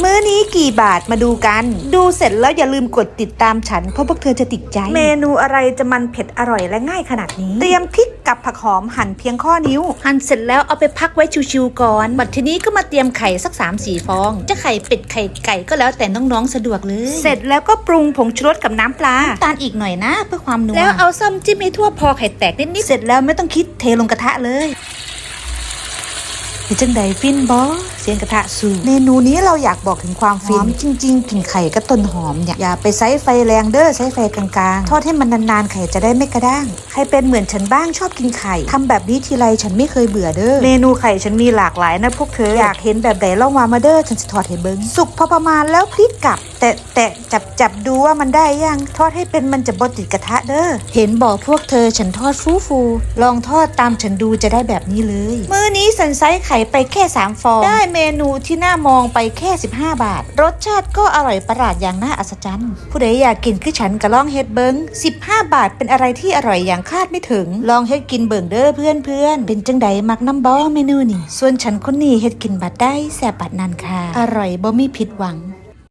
มื้อนี้กี่บาทมาดูกัน ดูเสร็จแล้วอย่าลืมกดติดตามฉัน เพราะพวกเธอจะติดใจ เมนูอะไรจะมันเผ็ดอร่อยและง่ายขนาดนี้ เตรียมพริกกับผักหอมหั่นเพียงข้อนิ้ว หั่นเสร็จแล้วเอาไปพักไว้ชิวๆก่อนบัดทีนี้ก็มาเตรียมไข่สัก3ามสี่ฟอง จะไข่เป็ดไข่ไก่ก็แล้วแต่น้องๆสะดวกเลย เสร็จแล้วก็ปรุงผงชูรสกับน้ำปลาตาลอีกหน่อยนะ เพื่อความนัวแล้วเอาซ้ำจิ้มให้ทั่วพอไข่แตกนิดๆเสร็จแล้วไม่ต้องคิดเทลงกระทะเลยเห็นจังใดฟินบอ เสียงกระทะสูเมนูนี้เราอยากบอกถึงความฟินจริงๆกลิ่นไข่ก็ต้นหอมเนี่ยอย่าไปใช้ไฟแรงเด้อใช้ไฟกลางๆ ทอดให้มันนานๆไข่จะได้ไม่กระด้าง ใครเป็นเหมือนฉันบ้างชอบกินไข่ทำแบบนี้ทีไรฉันไม่เคยเบื่อเด้อเมนูไข่ฉันมีหลากหลายนะพวกเธออยากเห็นแบบไหนเล่ามามาเด้อฉันจะทอดให้เบิ้งสุกพอประมาณแล้วพลิกกลับ แต่แต่จับจับดูว่ามันได้ยังทอดให้เป็นมันจะบดติดกระทะเด้อเห็นบอกพวกเธอฉันทอดฟูฟูๆลองทอดตามฉันดูจะได้แบบนี้เลย มื้อนี้สันไซส์ไข่ไปแค่3ฟองได้เมนูที่น่ามองไปแค่ 15 บาท รสชาติก็อร่อยประหลาดอย่างน่าอัศจรรย์ ผู้ใดอยากกินคือฉันกะล่องเฮ็ดเบิง15 บาทเป็นอะไรที่อร่อยอย่างคาดไม่ถึง ลองเฮ็ดกินเบิงเด้อเพื่อนเพื่อนๆเป็นจังใดมักน้ำบอเมนูนี่ส่วนฉันคนนี้เฮ็ดกินบัดได้แสบบัดนันค่ะ อร่อยบ่มีผิดหวัง